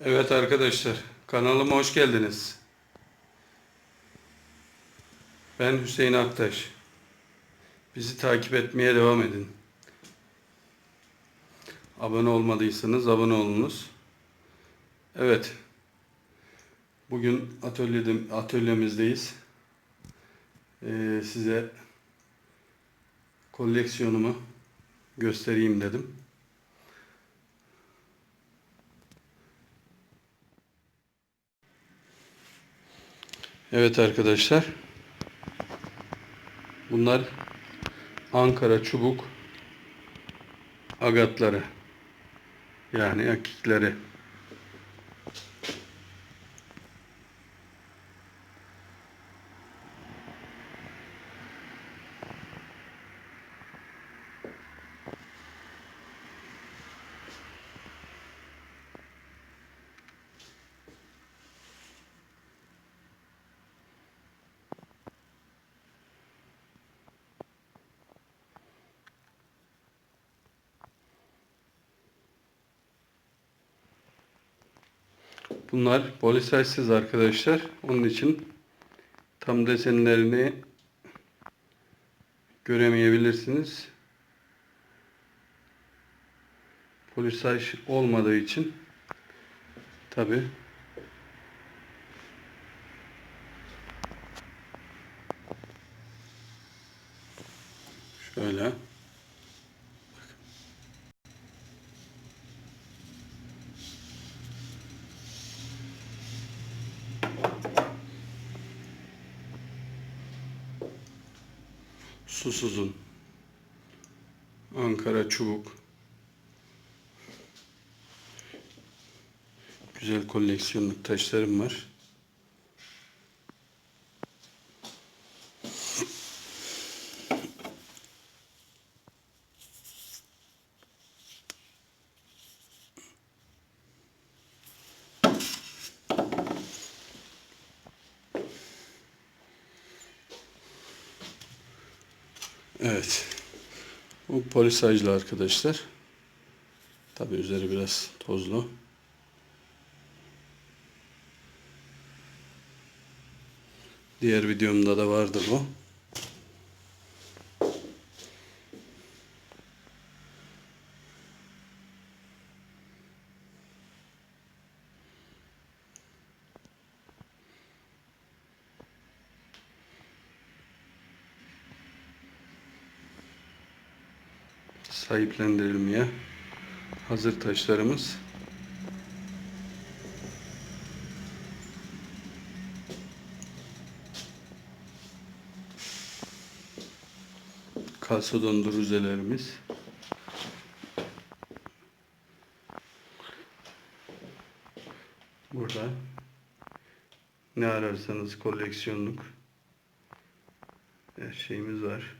Evet arkadaşlar, kanalıma hoş geldiniz. Ben Hüseyin Aktaş. Bizi takip etmeye devam edin. Abone olmadıysanız abone olunuz. Evet. Bugün atölyede, atölyemizdeyiz. Ee, size koleksiyonumu göstereyim dedim. Evet arkadaşlar. Bunlar Ankara çubuk agatları. Yani akikleri. Bunlar polisajsız arkadaşlar. Onun için tam desenlerini göremeyebilirsiniz. Polisaj olmadığı için tabi şöyle susuzun Ankara çubuk güzel koleksiyonluk taşlarım var. Evet. Bu polisajlı arkadaşlar. Tabi üzeri biraz tozlu. Diğer videomda da vardı bu. Sahiplendirilmeye hazır taşlarımız. Kalsodon duruzelerimiz. Burada ne ararsanız koleksiyonluk her şeyimiz var.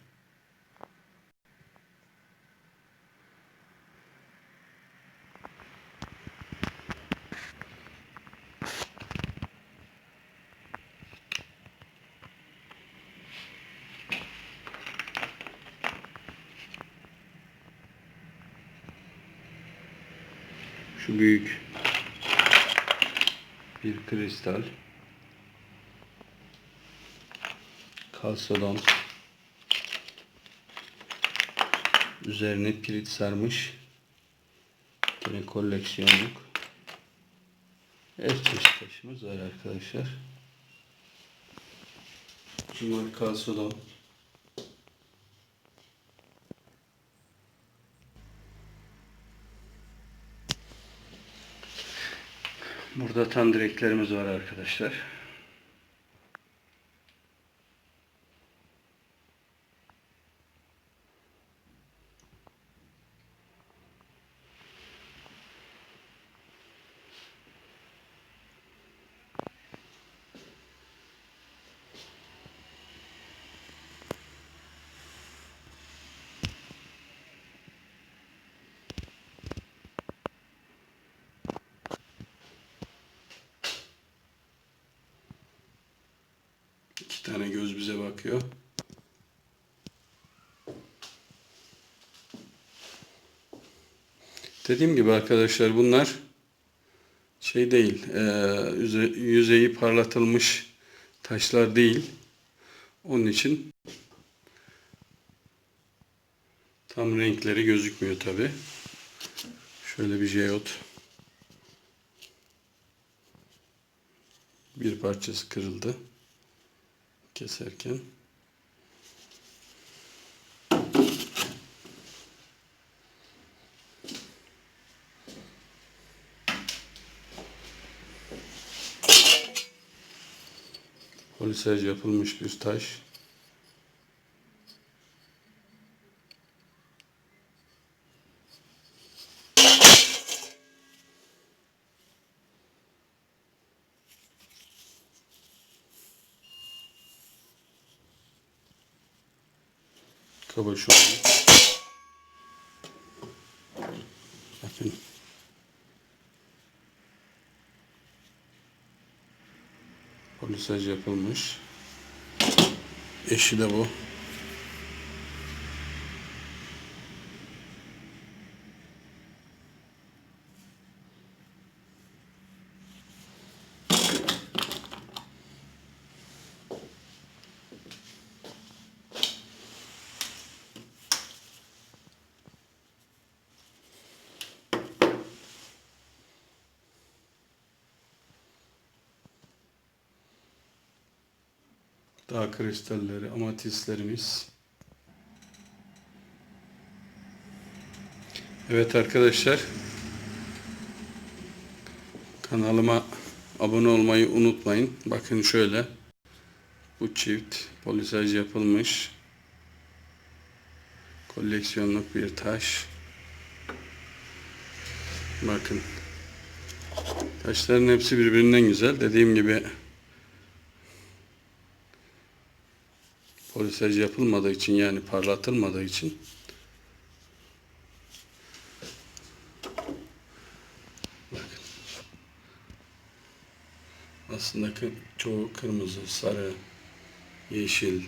Şu büyük bir kristal. Kalsodon. Üzerine pirit sarmış. Yine koleksiyonluk. Çeşit taşımız var arkadaşlar. Bunlar kalsodon. Burada tan direklerimiz var arkadaşlar. Tane göz bize bakıyor. Dediğim gibi arkadaşlar bunlar şey değil, e, yüze- yüzeyi parlatılmış taşlar değil. Onun için tam renkleri gözükmüyor tabi. Şöyle bir jeot. Bir parçası kırıldı keserken. Polisaj yapılmış bir taş. Kaba şu Bakın. Polisaj yapılmış. Eşi de bu. Dağ kristalleri, amatistlerimiz. Evet arkadaşlar. Kanalıma abone olmayı unutmayın. Bakın şöyle. Bu çift polisaj yapılmış. Koleksiyonluk bir taş. Bakın. Taşların hepsi birbirinden güzel. Dediğim gibi polisaj yapılmadığı için yani parlatılmadığı için. Aslında çoğu kırmızı, sarı, yeşil.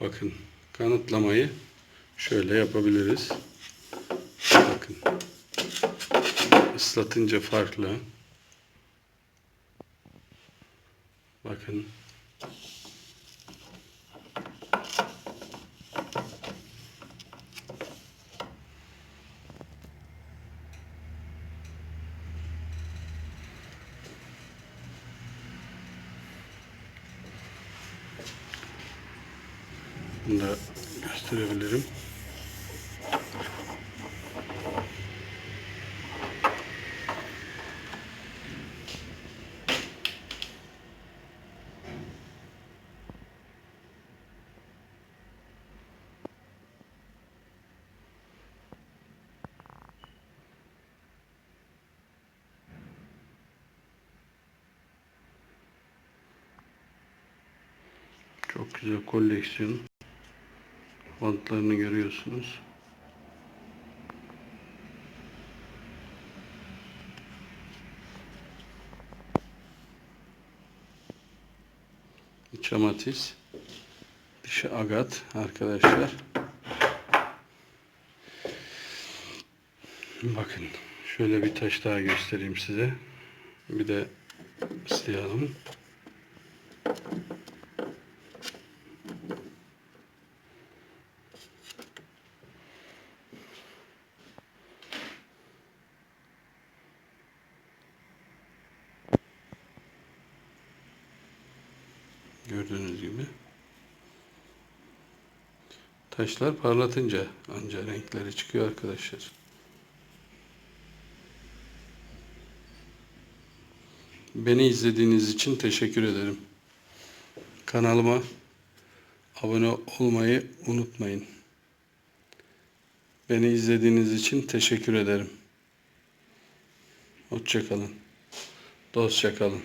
Bakın kanıtlamayı şöyle yapabiliriz. Bakın. Islatınca farklı. Bakın. Bunu da gösterebilirim. Çok güzel koleksiyon. Bantlarını görüyorsunuz. İç amatis. Dışı agat arkadaşlar. Bakın şöyle bir taş daha göstereyim size. Bir de ıslayalım. Gördüğünüz gibi. Taşlar parlatınca anca renkleri çıkıyor arkadaşlar. Beni izlediğiniz için teşekkür ederim. Kanalıma abone olmayı unutmayın. Beni izlediğiniz için teşekkür ederim. Hoşçakalın. Dostça kalın.